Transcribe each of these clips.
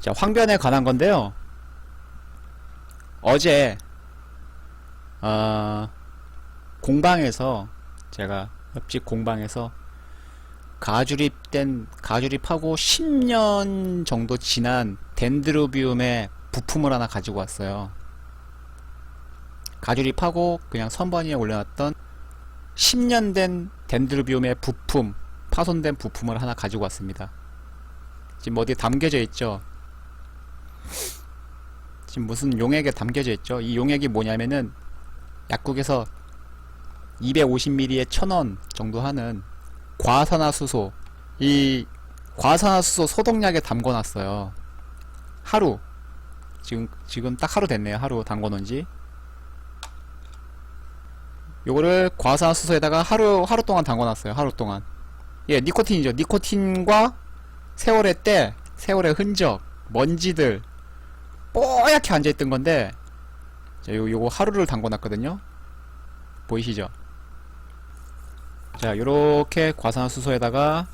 자, 황변에 관한 건데요. 어제, 어, 공방에서, 제가 옆집 공방에서 가주립된, 가주립하고 10년 정도 지난 덴드로비움의 부품을 하나 가지고 왔어요. 가주립하고 그냥 선반 위에 올려놨던 10년 된 덴드로비움의 부품, 파손된 부품을 하나 가지고 왔습니다. 지금 어디에 담겨져 있죠? 지금 무슨 용액에 담겨져 있죠? 이 용액이 뭐냐면은 약국에서 250ml에 1000원 정도 하는 과산화수소 이 과산화수소 소독약에 담궈 놨어요. 하루 지금 지금 딱 하루 됐네요. 하루 담궈 놓은지 요거를 과산화수소에다가 하루 하루 동안 담궈 놨어요. 하루 동안 예 니코틴이죠. 니코틴과 세월의 때 세월의 흔적 먼지들 뽀얗게 앉아있던 건데 자, 요, 요거 하루를 담궈놨거든요. 보이시죠? 자 요렇게 과산화수소에다가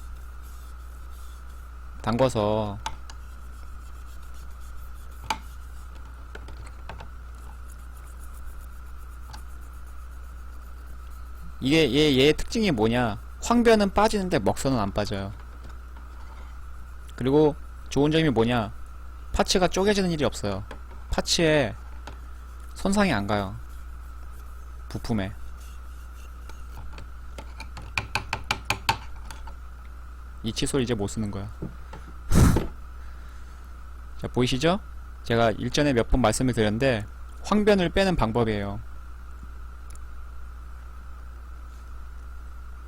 담궈서 이게 얘, 얘의 특징이 뭐냐? 황변은 빠지는데 먹선은 안 빠져요. 그리고 좋은 점이 뭐냐 파츠가 쪼개지는 일이 없어요. 파츠에 손상이 안 가요. 부품에. 이 칫솔 이제 못 쓰는 거야. 자 보이시죠? 제가 일전에 몇 번 말씀을 드렸는데 황변을 빼는 방법이에요.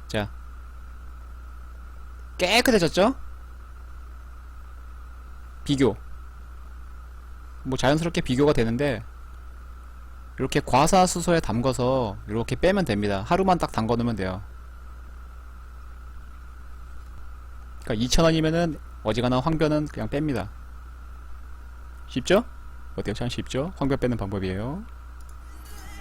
자. 깨끗해졌죠? 비교 뭐 자연스럽게 비교가 되는데 이렇게 과사수소에 담궈서 이렇게 빼면 됩니다 하루만 딱 담궈 놓으면 돼요 그러니까 2,000원이면은 어지간한 황변은 그냥 뺍니다 쉽죠? 어때요? 참 쉽죠? 황변 빼는 방법이에요